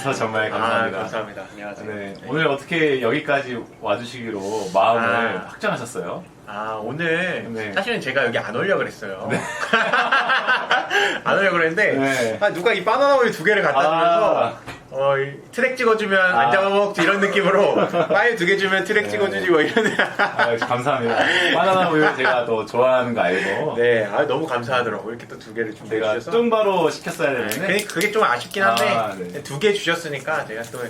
와주셔서 정말 감사합니다. 아, 감사합니다. 안녕하세요. 네, 오늘 어떻게 여기까지 와주시기로 마음을 아. 확정하셨어요? 아 오늘 네. 사실은 제가 여기 안 오려고 그랬어요. 안 오려고 그랬는데 네. 아, 누가 이 바나나 우유 두 개를 갖다 주면서 아. 어, 이 트랙 찍어주면 아. 안 잡아먹지 이런 느낌으로 파일 두 개 주면 트랙 네. 찍어주지 뭐 이런 아, 감사합니다. 바나나 우유 제가 또 좋아하는 거 알고 네, 아, 너무 감사하더라고 이렇게 또 두 개를 준비해 제가 주셔서 뚱바로 시켰어야 되는데 그게, 그게 좀 아쉽긴 한데 아, 네. 두 개 주셨으니까 제가 또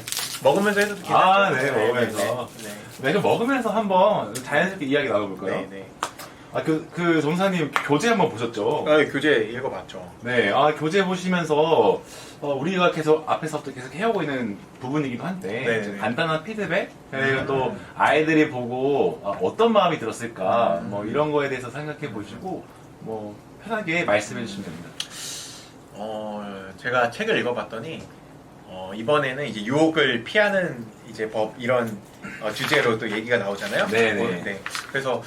먹으면서 해도 괜찮죠? 아, 네, 먹으면서. 네, 네, 좀 먹으면서 한번 자연스럽게 이야기 나눠볼까요? 네, 네. 아, 그, 그 정사님 교재 한번 보셨죠? 어, 교재 읽어봤죠. 네, 아, 교재 보시면서 어, 우리가 계속 앞에서부터 계속 해오고 있는 부분이기도 한데 네, 좀 네. 간단한 피드백 그리고 음. 또 아이들이 보고 아, 어떤 마음이 들었을까 음. 뭐 이런 거에 대해서 생각해 보시고 뭐 편하게 말씀해 주시면 됩니다. 어, 제가 책을 읽어봤더니 어, 이번에는 이제 유혹을 피하는 이제 법 이런 어, 주제로 또 얘기가 나오잖아요. 네네. 어, 그래서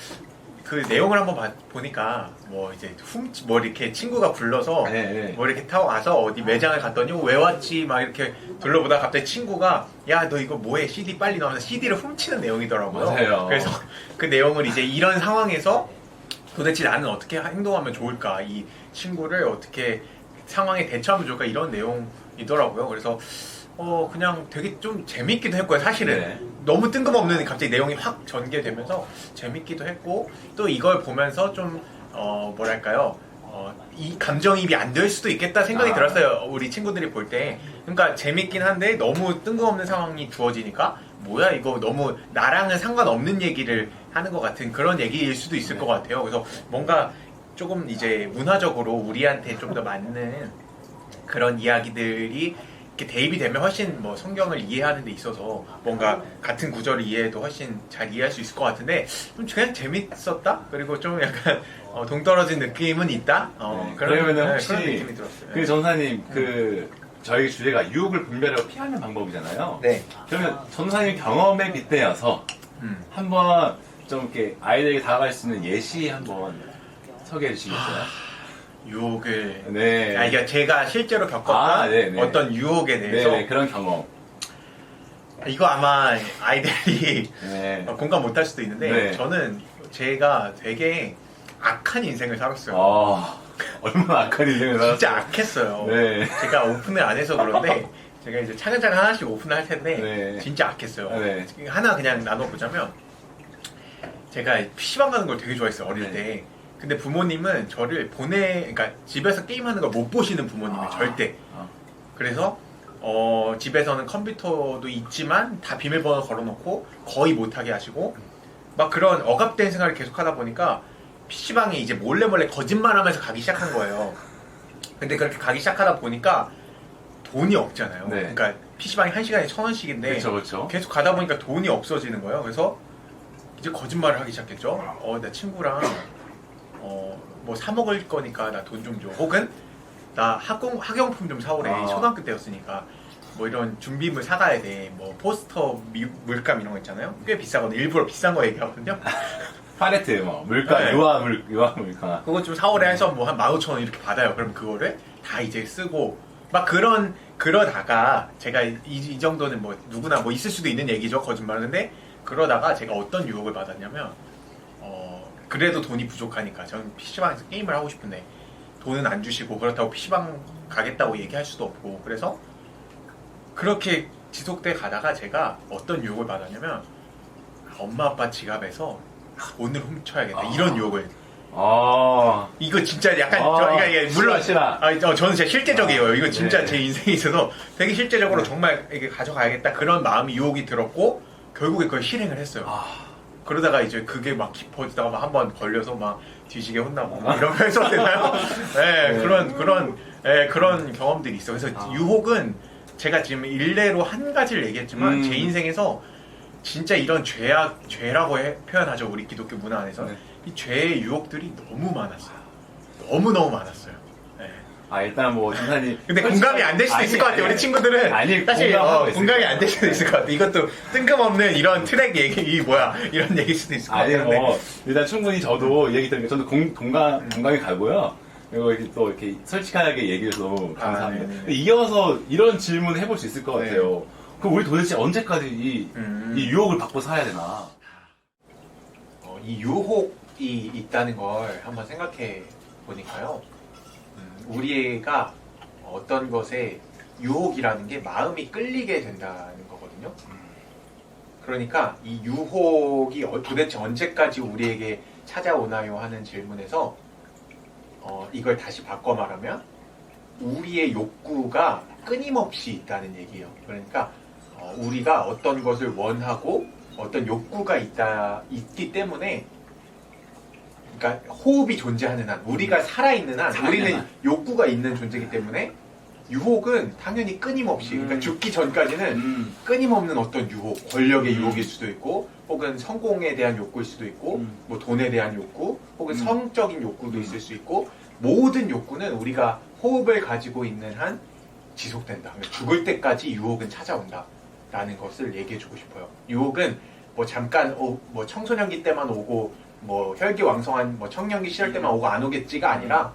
그 내용을 한번 봐- 보니까 뭐 이제 훔치 뭐 이렇게 친구가 불러서 네, 네. 뭐 이렇게 타고 가서 어디 매장을 갔더니 어, 왜 왔지 막 이렇게 둘러보다 가 갑자기 친구가 야 너 이거 뭐해 CD 빨리 나오면서 CD를 훔치는 내용이더라고요. 맞아요. 그래서 그 내용을 이제 이런 상황에서 도대체 나는 어떻게 행동하면 좋을까 이 친구를 어떻게 상황에 대처하면 좋을까 이런 내용이더라고요. 그래서 어 그냥 되게 좀 재밌기도 했고요. 사실은 네. 너무 뜬금없는 갑자기 내용이 확 전개되면서 재밌기도 했고 또 이걸 보면서 좀 어 뭐랄까요 어, 이 감정입이 안 될 수도 있겠다 생각이 아. 들었어요 우리 친구들이 볼 때 그러니까 재밌긴 한데 너무 뜬금없는 상황이 주어지니까 뭐야 이거 너무 나랑은 상관없는 얘기를 하는 것 같은 그런 얘기일 수도 있을 네. 것 같아요 그래서 뭔가 조금 이제 문화적으로 우리한테 좀 더 맞는 그런 이야기들이 이렇게 대입이 되면 훨씬 뭐 성경을 이해하는 데 있어서 뭔가 같은 구절을 이해해도 훨씬 잘 이해할 수 있을 것 같은데 좀 그냥 재밌었다 그리고 좀 약간 어, 동떨어진 느낌은 있다 어, 네, 그런, 그러면은 네, 혹시 그런 느낌이 들었어요 그 전사님 그 저희 주제가 유혹을 분별하고 피하는 방법이잖아요. 네 그러면 전사님 경험에 빗대어서 음. 한번 좀 이렇게 아이들에게 다가갈 수 있는 예시 한번 소개해 주시겠어요? 유혹을 네. 아 이게 제가 실제로 겪었던 아, 네네. 어떤 유혹에 대해서 네, 그런 경험. 이거 아마 아이들이 네. 어, 공감 못할 수도 있는데 네. 저는 제가 되게 악한 인생을 살았어요 아, 얼마나 악한 인생을 살았어요. 진짜 악했어요. 네. 제가 오픈을 안 해서 그런데 제가 이제 차근차근 하나씩 오픈을 할 텐데 네. 진짜 악했어요. 네. 하나 그냥 나눠보자면 제가 PC방 가는 걸 되게 좋아했어요 어릴 네. 때. 근데 부모님은 저를 보내, 그러니까 집에서 게임하는 걸 못 보시는 부모님이 아. 절대. 아. 그래서 어, 집에서는 컴퓨터도 있지만 다 비밀번호 걸어놓고 거의 못하게 하시고 막 그런 억압된 생활을 계속하다 보니까 PC방에 이제 몰래 몰래 거짓말하면서 가기 시작한 거예요. 근데 그렇게 가기 시작하다 보니까 돈이 없잖아요. 네. 그러니까 PC방이 한 시간에 천 원씩인데 그렇죠, 그렇죠. 계속 가다 보니까 돈이 없어지는 거예요. 그래서 이제 거짓말을 하기 시작했죠. 어, 나 친구랑 어, 뭐 사 먹을 거니까 나 돈 좀 줘. 혹은 나 학용, 학용품 좀 사오래. 아. 초등학교 때였으니까. 뭐 이런 준비물 사가야 돼. 뭐 포스터 미- 물감 이런 거 있잖아요. 꽤 비싸거든요. 일부러 비싼 거 얘기하거든요. 팔레트, 뭐, 물가, 네. 유화, 물, 유화, 물가. 그거 좀 사오래 해서 뭐 한 15,000원 이렇게 받아요. 그럼 그거를 다 이제 쓰고 막 그런 그러다가 제가 이, 이 정도는 뭐 누구나 뭐 있을 수도 있는 얘기죠. 거짓말은 근데 그러다가 제가 어떤 유혹을 받았냐면 어 그래도 돈이 부족하니까 저는 PC방에서 게임을 하고 싶은데 돈은 안 주시고 그렇다고 PC방 가겠다고 얘기할 수도 없고 그래서 그렇게 지속돼 가다가 제가 어떤 유혹을 받았냐면 엄마 아빠 지갑에서 돈을 훔쳐야겠다 아. 이런 유혹을 아, 이거 진짜 약간 아, 저 이게 이게 물론 실화, 실화. 아, 저, 저는 진짜 실제적이에요. 이거 진짜 네. 제 인생에 있어서 되게 실제적으로 정말 이게 가져가야겠다 그런 마음이 유혹이 들었고 결국에 그걸 실행을 했어요. 아, 그러다가 이제 그게 막 깊어지다가 막 한 번 걸려서 막 뒤지게 혼나고 막거 해서 되나요? 네, 네. 그런 그런 네, 그런 경험들이 있어 요. 그래서 아. 유혹은 제가 지금 일례로 한 가지를 얘기했지만 음. 제 인생에서 진짜 이런 죄악 죄라고 해- 표현하죠 우리 기독교 문화 안에서 네. 이 죄의 유혹들이 너무 많았어요. 너무 너무 많았어요. 네. 아, 일단 뭐, 전사님. 근데 공감이 안 될 수도 아니, 있을 것 같아요. 아니, 우리 친구들은 아니, 사실 공감하고 어, 있을 공감이. 안 될 수도 있을 것 같아요. 이것도 뜬금없는 이런 트랙 얘기 이 뭐야 이런 얘기일 수도 있을 것 아니, 같아요. 근데 뭐, 일단 충분히 저도 이 얘기 들으니까 저도 공, 동감, 공감이 가고요. 그리고 이렇게 또 이렇게 솔직하게 얘기해서 너무 아, 감사합니다. 네네. 근데 이어서 이런 질문 해볼 수 있을 것 네. 같아요. 그럼 우리 도대체 언제까지 이, 음. 이 유혹을 받고 살아야 되나? 어, 이 유혹이 있다는 걸 한번 생각해 보니까요. 음, 우리가 어떤 것에 유혹이라는 게 마음이 끌리게 된다는 거거든요. 그러니까 이 유혹이 어- 도대체 언제까지 우리에게 찾아오나요 하는 질문에서 어, 이걸 다시 바꿔 말하면 우리의 욕구가 끊임없이 있다는 얘기예요. 그러니까 어, 우리가 어떤 것을 원하고 어떤 욕구가 있다 있기 때문에 그러니까 호흡이 존재하는 한 우리가 살아있는 한 우리는 한. 욕구가 있는 존재이기 때문에 유혹은 당연히 끊임없이 그러니까 음. 죽기 전까지는 음. 끊임없는 어떤 유혹, 권력의 음. 유혹일 수도 있고, 혹은 성공에 대한 욕구일 수도 있고, 음. 뭐 돈에 대한 욕구, 혹은 음. 성적인 욕구도 음. 있을 수 있고, 모든 욕구는 우리가 호흡을 가지고 있는 한 지속된다. 그러니까 죽을 때까지 유혹은 찾아온다. 라는 것을 얘기해주고 싶어요. 유혹은 뭐 잠깐 오- 뭐 청소년기 때만 오고, 뭐 혈기 왕성한 뭐 청년기 시절 때만 음. 오고 안 오겠지가 아니라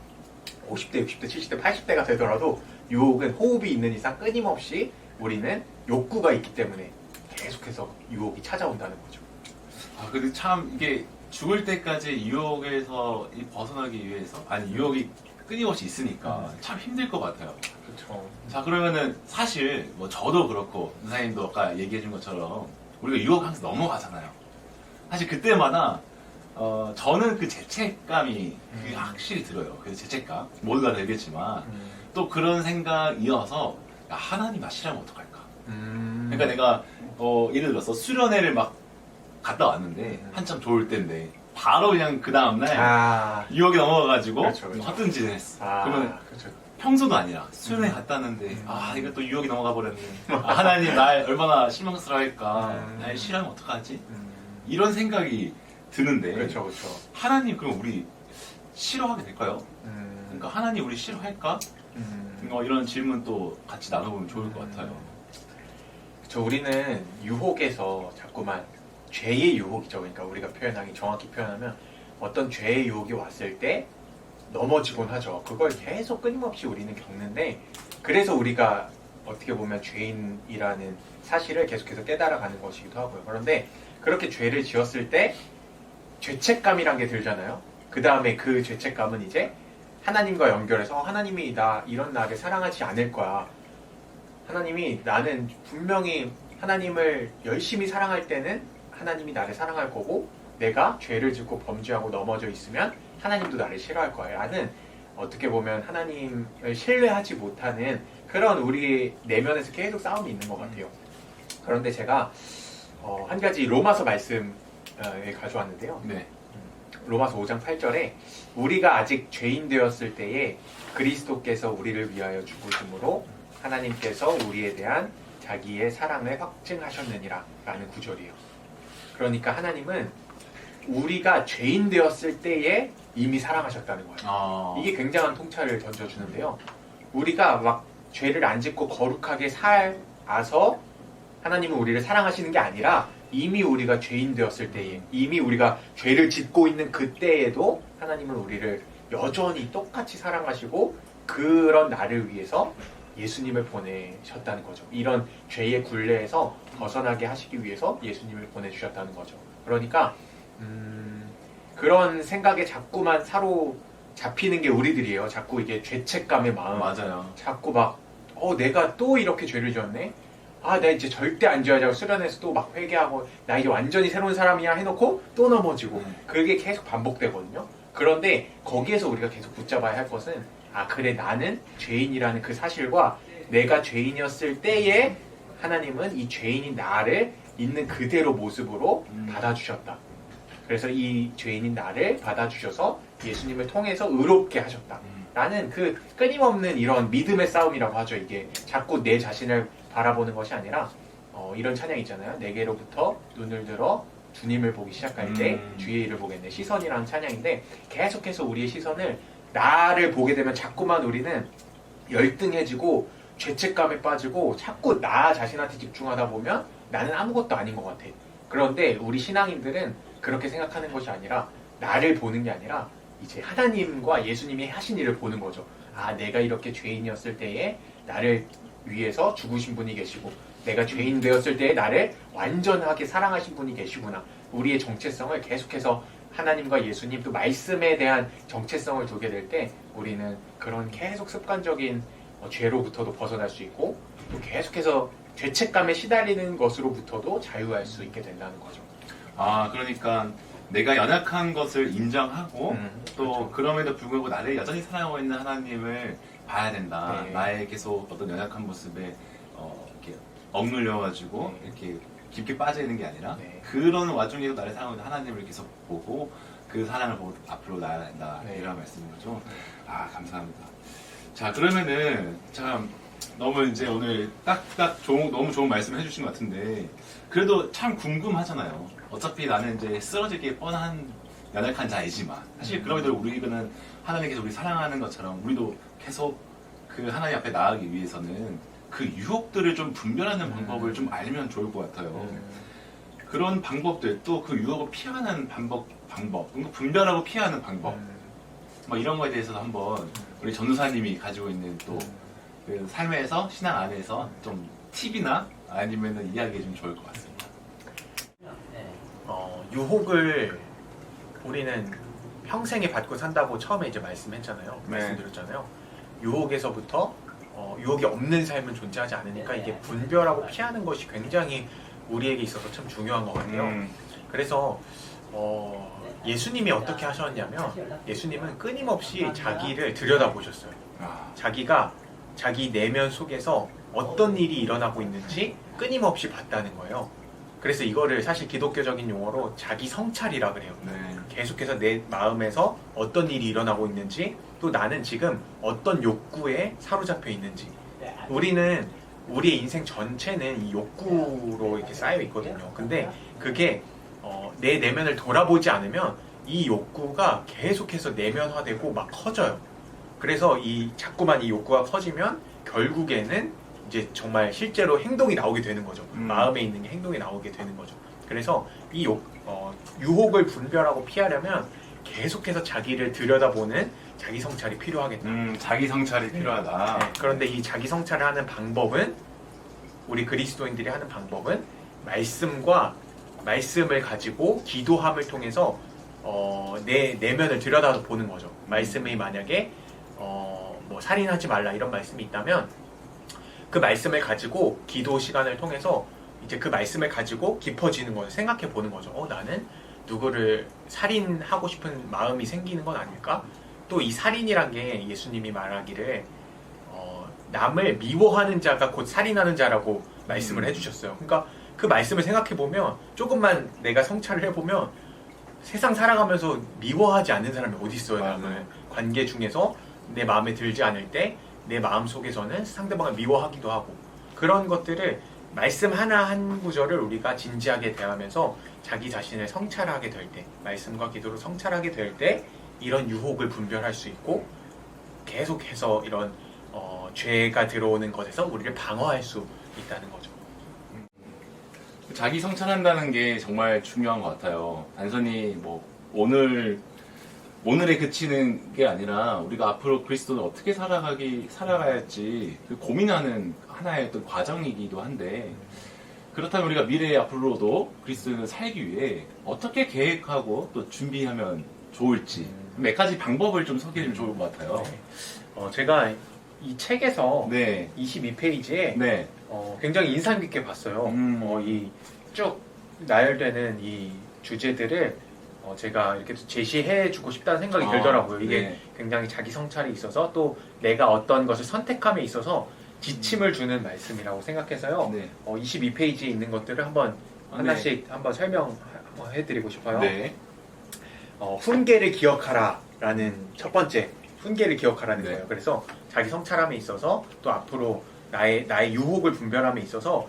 50대, 60대, 70대, 80대가 되더라도 유혹은 호흡이 있는 이상 끊임없이 우리는 욕구가 있기 때문에 계속해서 유혹이 찾아온다는 거죠. 아, 근데 참 이게 죽을 때까지 유혹에서 이 벗어나기 위해서 아니 유혹이 끊임없이 있으니까 참 힘들 것 같아요. 그렇죠. 자 그러면은 사실 뭐 저도 그렇고 선생님도 아까 얘기해준 것처럼 우리가 유혹 항상 넘어가잖아요. 사실 그때마다 어 저는 그 죄책감이 그게 음. 확실히 들어요. 그 죄책감 모두가 되겠지만 음. 또 그런 생각 이어서 야, 하나님 나 싫으면 어떡할까? 음. 그러니까 내가 어 예를 들어서 수련회를 막 갔다 왔는데 음. 한참 좋을 때인데 바로 그냥 그 다음날 아, 유혹이 넘어가가지고 그렇죠, 그렇죠. 헛등짓을 했어. 아, 그러면 그렇죠. 평소도 아니라 수련회 음. 갔다 왔는데 음. 아 이거 또 유혹이 넘어가 버렸네. 아, 하나님 날 얼마나 실망스러워할까. 음. 날 싫어하면 어떡하지? 음. 이런 생각이 드는데 그렇죠, 그렇죠. 하나님 그럼 우리 싫어하게 될까요? 음. 그러니까 하나님 우리 싫어할까? 음. 어, 이런 질문 또 같이 나눠보면 좋을 것 같아요. 저 우리는 유혹에서 자꾸만 죄의 유혹이죠. 그러니까 우리가 표현하기 정확히 표현하면 어떤 죄의 유혹이 왔을 때 넘어지곤 하죠. 그걸 계속 끊임없이 우리는 겪는데 그래서 우리가 어떻게 보면 죄인이라는 사실을 계속해서 깨달아가는 것이기도 하고요. 그런데 그렇게 죄를 지었을 때 죄책감이란 게 들잖아요. 그 다음에 그 죄책감은 이제 하나님과 연결해서 어, 하나님이 나 이런 나를 사랑하지 않을 거야. 하나님이 나는 분명히 하나님을 열심히 사랑할 때는 하나님이 나를 사랑할 거고 내가 죄를 짓고 범죄하고 넘어져 있으면 하나님도 나를 싫어할 거야 라는 어떻게 보면 하나님을 신뢰하지 못하는 그런 우리 내면에서 계속 싸움이 있는 것 같아요. 그런데 제가 어, 한 가지 로마서 말씀 에 가져왔는데요. 네. 로마서 5장 8절에 우리가 아직 죄인 되었을 때에 그리스도께서 우리를 위하여 죽으심으로 하나님께서 우리에 대한 자기의 사랑을 확증하셨느니라 라는 구절이에요. 그러니까 하나님은 우리가 죄인 되었을 때에 이미 사랑하셨다는 거예요. 아, 이게 굉장한 통찰을 던져주는데요. 우리가 막 죄를 안 짓고 거룩하게 살아서 하나님은 우리를 사랑하시는 게 아니라 이미 우리가 죄인 되었을 때에 이미 우리가 죄를 짓고 있는 그때에도 하나님은 우리를 여전히 똑같이 사랑하시고 그런 나를 위해서 예수님을 보내셨다는 거죠. 이런 죄의 굴레에서 벗어나게 하시기 위해서 예수님을 보내주셨다는 거죠. 그러니까 음, 그런 생각에 자꾸만 사로 잡히는 게 우리들이에요. 자꾸 이게 죄책감의 마음. 맞아요. 자꾸 막, 어, 내가 또 이렇게 죄를 지었네? 아, 나 이제 절대 안 지어야지. 수련해서 또 막 회개하고, 나 이제 완전히 새로운 사람이야 해놓고 또 넘어지고. 음. 그게 계속 반복되거든요. 그런데 거기에서 우리가 계속 붙잡아야 할 것은, 아, 그래, 나는 죄인이라는 그 사실과 내가 죄인이었을 때에 하나님은 이 죄인인 나를 있는 그대로 모습으로 음. 받아주셨다. 그래서 이 죄인인 나를 받아주셔서 예수님을 통해서 의롭게 하셨다. 음. 나는 그 끊임없는 이런 믿음의 싸움이라고 하죠. 이게 자꾸 내 자신을 바라보는 것이 아니라 어, 이런 찬양 있잖아요. 내게로부터 눈을 들어 주님을 보기 시작할 때 음. 주의 일을 보겠네. 시선이라는 찬양인데 계속해서 우리의 시선을 나를 보게 되면 자꾸만 우리는 열등해지고 죄책감에 빠지고 자꾸 나 자신한테 집중하다 보면 나는 아무것도 아닌 것 같아. 그런데 우리 신앙인들은 그렇게 생각하는 것이 아니라 나를 보는 게 아니라 이제 하나님과 예수님이 하신 일을 보는 거죠. 아, 내가 이렇게 죄인이었을 때에 나를 위해서 죽으신 분이 계시고, 내가 죄인 되었을 때에 나를 완전하게 사랑하신 분이 계시구나. 우리의 정체성을 계속해서 하나님과 예수님 또 말씀에 대한 정체성을 두게 될 때 우리는 그런 계속 습관적인 어, 죄로부터도 벗어날 수 있고 또 계속해서 죄책감에 시달리는 것으로부터도 자유할 수 있게 된다는 거죠. 아 그러니까 내가 연약한 것을 인정하고 음, 또 그렇죠. 그럼에도 불구하고 나를 여전히 사랑하고 있는 하나님을 봐야 된다. 네. 나의 계속 어떤 연약한 모습에 어, 이렇게 억눌려가지고 네. 이렇게 깊게 빠져 있는 게 아니라 네. 그런 와중에도 나를 사랑하고 있는 하나님을 계속 보고 그 사랑을 보고 앞으로 나아야 된다. 네. 이런 말씀인 거죠. 아 감사합니다. 자 그러면은 참 너무 이제 오늘 딱딱 좋은 너무 좋은 말씀을 해주신 것 같은데 그래도 참 궁금하잖아요. 어차피 나는 이제 쓰러지기 뻔한 연약한 자이지만 사실 그럼에도 우리는 하나님께서 우리 사랑하는 것처럼 우리도 계속 그 하나님 앞에 나아가기 위해서는 그 유혹들을 좀 분별하는 음. 방법을 좀 알면 좋을 것 같아요. 음, 그런 방법들 또 그 유혹을 피하는 방법 방법 그러니까 분별하고 피하는 방법 음, 뭐 이런 거에 대해서도 한번 우리 전도사님이 가지고 있는 또 그 삶에서 신앙 안에서 좀 팁이나 아니면은 이야기 좀 좋을 것 같습니다. 어, 유혹을 우리는 평생에 받고 산다고 처음에 이제 말씀했잖아요. 네. 말씀드렸잖아요. 유혹에서부터 어, 유혹이 없는 삶은 존재하지 않으니까 이게 분별하고 피하는 것이 굉장히 우리에게 있어서 참 중요한 것 같아요. 음, 그래서 어, 예수님이 어떻게 하셨냐면 예수님은 끊임없이 자기를 들여다보셨어요. 아, 자기가 자기 내면 속에서 어떤 일이 일어나고 있는지 끊임없이 봤다는 거예요. 그래서 이거를 사실 기독교적인 용어로 자기 성찰이라 그래요. 네. 계속해서 내 마음에서 어떤 일이 일어나고 있는지 또 나는 지금 어떤 욕구에 사로잡혀 있는지 우리는 우리의 인생 전체는 이 욕구로 이렇게 쌓여 있거든요. 근데 그게 어, 내 내면을 돌아보지 않으면 이 욕구가 계속해서 내면화되고 막 커져요. 그래서 이 자꾸만 이 욕구가 커지면 결국에는 이제 정말 실제로 행동이 나오게 되는 거죠. 음. 마음에 있는 게 행동이 나오게 되는 거죠. 그래서 이 욕, 어, 유혹을 분별하고 피하려면 계속해서 자기를 들여다보는 자기 성찰이 필요하겠다. 음, 자기 성찰이 필요하다. 네, 그런데 이 자기 성찰을 하는 방법은 우리 그리스도인들이 하는 방법은 말씀과 말씀을 가지고 기도함을 통해서 어, 내 내면을 들여다 보는 거죠. 말씀이 만약에 어, 뭐 살인하지 말라 이런 말씀이 있다면 그 말씀을 가지고 기도 시간을 통해서 이제 그 말씀을 가지고 깊어지는 거죠. 생각해 보는 거죠. 어, 나는 누구를 살인하고 싶은 마음이 생기는 건 아닐까? 또 이 살인이란 게 예수님이 말하기를 어, 남을 미워하는 자가 곧 살인하는 자라고 말씀을 음. 해주셨어요. 그러니까 그 말씀을 생각해 보면 조금만 내가 성찰을 해보면 세상 살아가면서 미워하지 않는 사람이 어디 있어요. 남을 관계 중에서 내 마음에 들지 않을 때 내 마음 속에서는 상대방을 미워하기도 하고 그런 것들을 말씀 하나 한 구절을 우리가 진지하게 대하면서 자기 자신을 성찰하게 될 때, 말씀과 기도로 성찰하게 될 때 이런 유혹을 분별할 수 있고 계속해서 이런 어, 죄가 들어오는 것에서 우리를 방어할 수 있다는 거죠. 자기 성찰한다는 게 정말 중요한 것 같아요. 단순히 뭐 오늘 오늘에 그치는 게 아니라 우리가 앞으로 그리스도를 어떻게 살아가기 살아가야 할지 그 고민하는 하나의 어떤 과정이기도 한데 그렇다면 우리가 미래 앞으로도 그리스도를 살기 위해 어떻게 계획하고 또 준비하면 좋을지 몇 가지 방법을 좀 소개해 주면 좋을 것 같아요. 어, 제가 이 책에서 네, 22페이지에 네, 어, 굉장히 인상 깊게 봤어요. 음. 어, 이쭉 나열되는 이 주제들을 어, 제가 이렇게 제시해 주고 싶다는 생각이 아, 들더라고요. 이게 네. 굉장히 자기 성찰이 있어서 또 내가 어떤 것을 선택함에 있어서 지침을 주는 말씀이라고 생각해서요. 네, 어, 22페이지에 있는 것들을 한번 아, 하나씩 한번 설명해 드리고 싶어요. 네, 어, 훈계를 기억하라라는 첫 번째 훈계를 기억하라는 네. 거예요. 그래서 자기 성찰함에 있어서 또 앞으로 나의 나의 유혹을 분별함에 있어서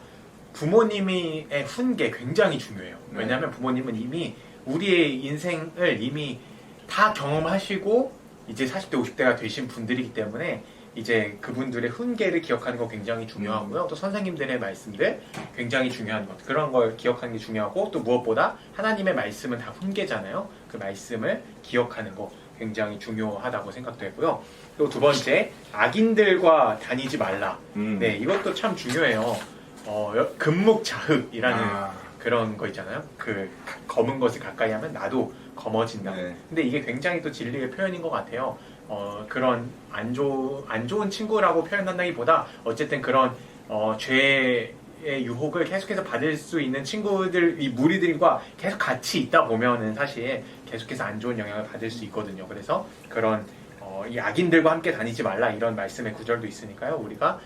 부모님의 훈계 굉장히 중요해요. 네. 왜냐하면 부모님은 이미 우리의 인생을 이미 다 경험하시고 이제 40대 50대가 되신 분들이기 때문에 이제 그분들의 훈계를 기억하는 거 굉장히 중요하고요. 또 선생님들의 말씀들 굉장히 중요한 것. 그런 걸 기억하는 게 중요하고 또 무엇보다 하나님의 말씀은 다 훈계잖아요. 그 말씀을 기억하는 거 굉장히 중요하다고 생각되고요. 또 두 번째 악인들과 다니지 말라. 음. 네, 이것도 참 중요해요. 어, 여- 금묵자흑이라는 아, 그런 거 있잖아요. 그 가- 검은 것을 가까이 하면 나도 검어진다. 네. 근데 이게 굉장히 또 진리의 표현인 것 같아요. 어, 그런 안, 좋, 안 좋은 친구라고 표현한다기보다 어쨌든 그런 어, 죄의 유혹을 계속해서 받을 수 있는 친구들, 이 무리들과 계속 같이 있다 보면은 사실 계속해서 안 좋은 영향을 받을 수 있거든요. 그래서 그런 어, 이 악인들과 함께 다니지 말라 이런 말씀의 구절도 있으니까요. 우리가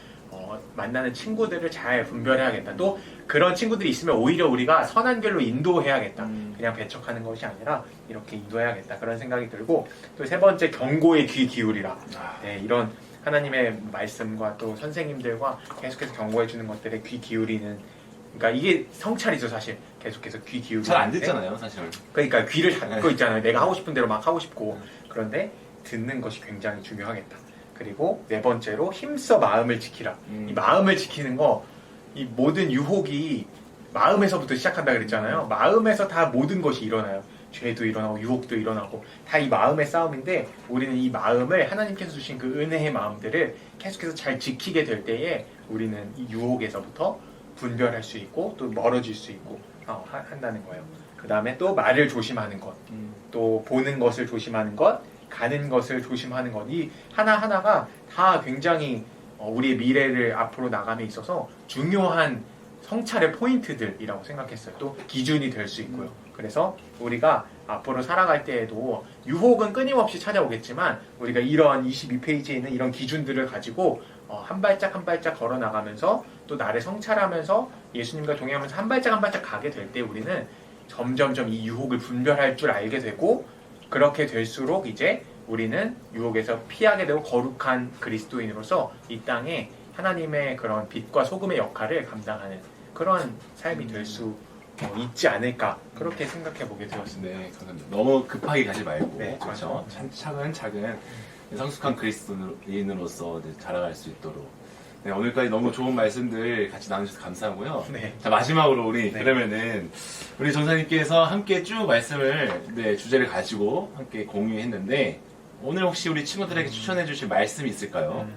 어, 만나는 친구들을 잘 분별해야겠다. 또 그런 친구들이 있으면 오히려 우리가 선한 길로 인도해야겠다. 음. 그냥 배척하는 것이 아니라 이렇게 인도해야겠다. 그런 생각이 들고 또 세 번째 경고에 귀 기울이라. 아, 네, 이런 하나님의 말씀과 또 선생님들과 계속해서 경고해 주는 것들에 귀 기울이는 그러니까 이게 성찰이죠 사실 계속해서 귀 기울이는 잘 안 듣잖아요, 사실. 그러니까 귀를 닫고 네. 있잖아요. 내가 하고 싶은 대로 막 하고 싶고 그런데 듣는 것이 굉장히 중요하겠다. 그리고 네 번째로 힘써 마음을 지키라. 음. 이 마음을 지키는 거, 이 모든 유혹이 마음에서부터 시작한다 그랬잖아요. 마음에서 다 모든 것이 일어나요. 죄도 일어나고 유혹도 일어나고 다 이 마음의 싸움인데 우리는 이 마음을 하나님께서 주신 그 은혜의 마음들을 계속해서 잘 지키게 될 때에 우리는 이 유혹에서부터 분별할 수 있고 또 멀어질 수 있고 어, 하- 한다는 거예요. 그 다음에 또 말을 조심하는 것, 음. 또 보는 것을 조심하는 것, 가는 것을 조심하는 것, 이 하나 하나가 다 굉장히 어, 우리의 미래를 앞으로 나감에 있어서 중요한 성찰의 포인트들이라고 생각했어요. 또 기준이 될 수 있고요. 그래서 우리가 앞으로 살아갈 때에도 유혹은 끊임없이 찾아오겠지만 우리가 이런 22페이지에 있는 이런 기준들을 가지고 어, 한 발짝 한 발짝 걸어 나가면서 또 나를 성찰하면서 예수님과 동행하면서 한 발짝 한 발짝 가게 될 때 우리는 점점점 이 유혹을 분별할 줄 알게 되고 그렇게 될수록 이제 우리는 유혹에서 피하게 되고 거룩한 그리스도인으로서 이 땅에 하나님의 그런 빛과 소금의 역할을 감당하는 그런 삶이 될 수 있지 않을까 그렇게 생각해 보게 되었습니다. 네, 감사합니다. 너무 급하게 가지 말고 네, 그렇죠. 차- 차근차근 성숙한 그리스도인으로서 자라갈 수 있도록. 네, 오늘까지 너무 좋은 말씀들 같이 나누셔서 감사하고요. 네. 자 마지막으로 우리 네. 그러면은 우리 전사님께서 함께 쭉 말씀을 네, 주제를 가지고 함께 공유했는데 오늘 혹시 우리 친구들에게 추천해 주실 말씀이 있을까요? 음,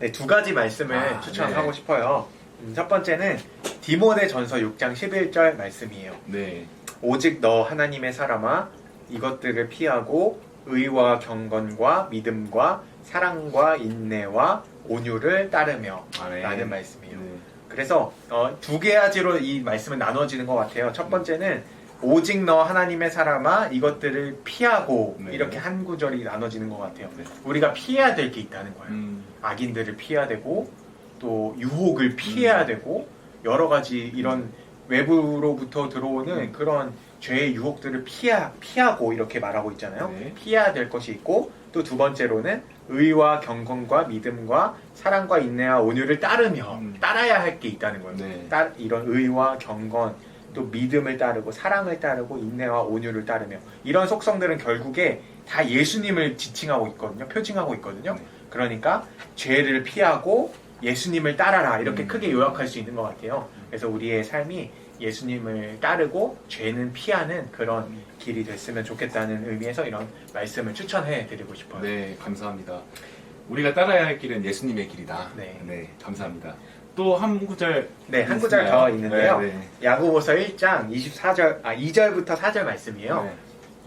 네, 두 가지 말씀을 아, 추천하고 네. 싶어요. 음, 첫 번째는 디모데 전서 6장 11절 말씀이에요. 네. 오직 너 하나님의 사람아 이것들을 피하고 의와 경건과 믿음과 사랑과 인내와 온유를 따르며 아, 네. 라는 말씀이에요. 네. 그래서 어, 두 가지로 이 말씀은 나눠지는 것 같아요. 첫 번째는 오직 너 하나님의 사람아 이것들을 피하고 네. 이렇게 한 구절이 나눠지는 것 같아요. 네. 우리가 피해야 될 게 있다는 거예요. 음, 악인들을 피해야 되고 또 유혹을 피해야 음. 되고 여러 가지 이런 외부로부터 들어오는 음. 그런 죄의 유혹들을 피하, 피하고 이렇게 말하고 있잖아요. 네. 피해야 될 것이 있고 또 두 번째로는 의와 경건과 믿음과 사랑과 인내와 온유를 따르며 음. 따라야 할 게 있다는 거예요. 네. 따- 이런 의와 경건 또 믿음을 따르고 사랑을 따르고 인내와 온유를 따르며 이런 속성들은 결국에 다 예수님을 지칭하고 있거든요. 표징하고 있거든요. 네. 그러니까 죄를 피하고 예수님을 따라라 이렇게 음. 크게 요약할 수 있는 것 같아요. 그래서 우리의 삶이 예수님을 따르고 죄는 피하는 그런 음. 길이 됐으면 좋겠다는 의미에서 이런 말씀을 추천해 드리고 싶어요. 네, 감사합니다. 우리가 따라야 할 길은 예수님의 길이다. 네. 감사합니다. 또 한 구절 네, 한 구절? 더 있는데요. 네, 네. 야고보서 1장 24절 아 2절부터 4절 말씀이에요. 네.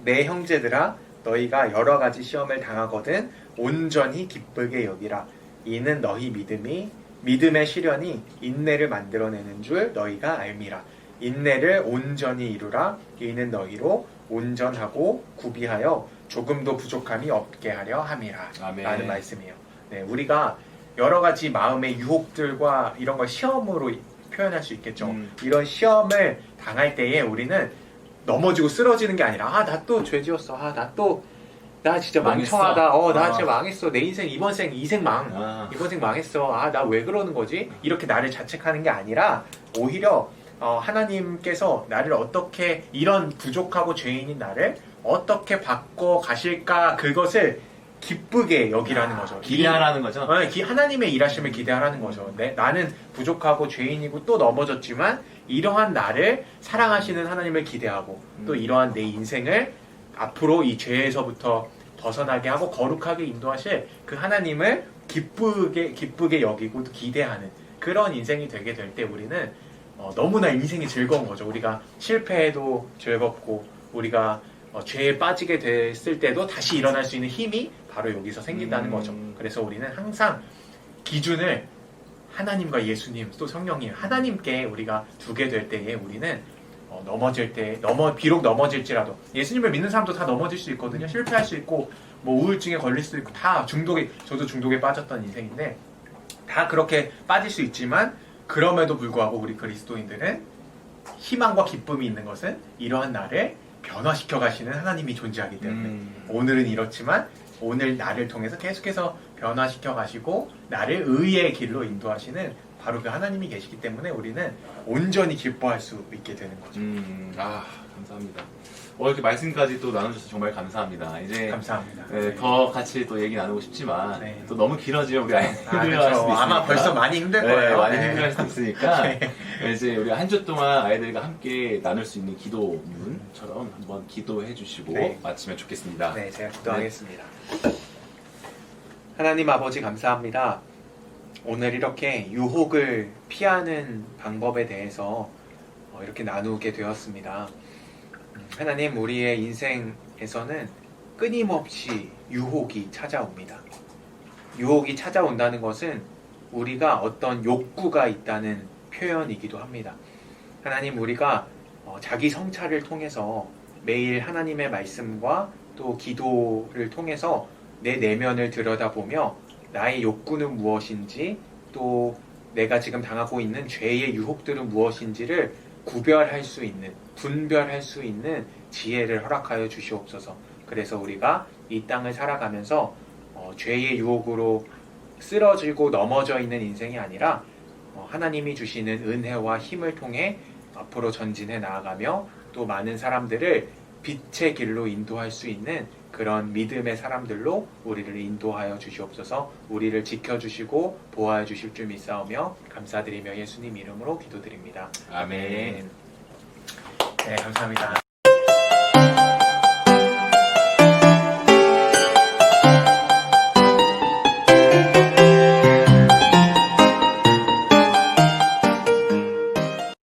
내 형제들아 너희가 여러 가지 시험을 당하거든 온전히 기쁘게 여기라 이는 너희 믿음이 믿음의 시련이 인내를 만들어내는 줄 너희가 알미라 인내를 온전히 이루라 이는 너희로 온전하고 구비하여 조금도 부족함이 없게 하려 함이라 아멘. 라는 말씀이에요. 네, 우리가 여러 가지 마음의 유혹들과 이런 걸 시험으로 표현할 수 있겠죠. 음. 이런 시험을 당할 때에 우리는 넘어지고 쓰러지는 게 아니라 아 나 또 죄지었어 아 나 또 나 진짜 망했어. 멍청하다 어 나 아. 진짜 망했어 내 인생 이번 생 이생 망 아, 이번 생 망했어 아 나 왜 그러는 거지 이렇게 나를 자책하는 게 아니라 오히려 어, 하나님께서 나를 어떻게 이런 부족하고 죄인인 나를 어떻게 바꿔 가실까 그것을 기쁘게 여기라는 거죠 아, 기대하라는 거죠. 네, 기- 하나님의 일하심을 기대하라는 거죠. 네, 나는 부족하고 죄인이고 또 넘어졌지만 이러한 나를 사랑하시는 하나님을 기대하고 또 음. 이러한 내 인생을 앞으로 이 죄에서부터 벗어나게 하고 거룩하게 인도하실 그 하나님을 기쁘게 기쁘게 여기고 또 기대하는 그런 인생이 되게 될 때 우리는 어, 너무나 인생이 즐거운 거죠. 우리가 실패해도 즐겁고 우리가 어, 죄에 빠지게 됐을 때도 다시 일어날 수 있는 힘이 바로 여기서 생긴다는 음. 거죠. 그래서 우리는 항상 기준을 하나님과 예수님 또 성령님 하나님께 우리가 두게 될 때에 우리는 어, 넘어질 때 넘어 비록 넘어질지라도 예수님을 믿는 사람도 다 넘어질 수 있거든요. 실패할 수 있고 뭐 우울증에 걸릴 수 있고 다 중독에 저도 중독에 빠졌던 인생인데 다 그렇게 빠질 수 있지만 그럼에도 불구하고 우리 그리스도인들은 희망과 기쁨이 있는 것은 이러한 나를 변화시켜 가시는 하나님이 존재하기 때문에 음. 오늘은 이렇지만 오늘 나를 통해서 계속해서 변화시켜 가시고 나를 의의 길로 인도하시는 바로 그 하나님이 계시기 때문에 우리는 온전히 기뻐할 수 있게 되는 거죠. 음, 아, 감사합니다. 어, 이렇게 말씀까지 또 나눠주셔서 정말 감사합니다. 이제 감사합니다. 네, 더 같이 또 얘기 나누고 싶지만 네. 또 너무 길어지면 우리 아이 아, 힘들어할 그렇죠. 수도 있으니까 아마 벌써 많이 힘들 네, 거예요. 많이 네. 힘들어할 수도 있으니까 네. 이제 우리가 한주 동안 아이들과 함께 나눌 수 있는 기도문처럼 한번 기도해 주시고 네. 마치면 좋겠습니다. 네, 제가 기도하겠습니다. 하나님 아버지 감사합니다. 오늘 이렇게 유혹을 피하는 방법에 대해서 어, 이렇게 나누게 되었습니다. 음, 하나님, 우리의 인생에서는 끊임없이 유혹이 찾아옵니다. 유혹이 찾아온다는 것은 우리가 어떤 욕구가 있다는 표현이기도 합니다. 하나님, 우리가 어, 자기 성찰을 통해서 매일 하나님의 말씀과 또 기도를 통해서 내 내면을 들여다보며 나의 욕구는 무엇인지 또 내가 지금 당하고 있는 죄의 유혹들은 무엇인지를 구별할 수 있는 분별할 수 있는 지혜를 허락하여 주시옵소서. 그래서 우리가 이 땅을 살아가면서 어, 죄의 유혹으로 쓰러지고 넘어져 있는 인생이 아니라 어, 하나님이 주시는 은혜와 힘을 통해 앞으로 전진해 나아가며 또 많은 사람들을 빛의 길로 인도할 수 있는 그런 믿음의 사람들로 우리를 인도하여 주시옵소서 우리를 지켜주시고 보호해 주실 줄 믿사오며 감사드리며 예수님 이름으로 기도드립니다. 아멘. 네, 감사합니다.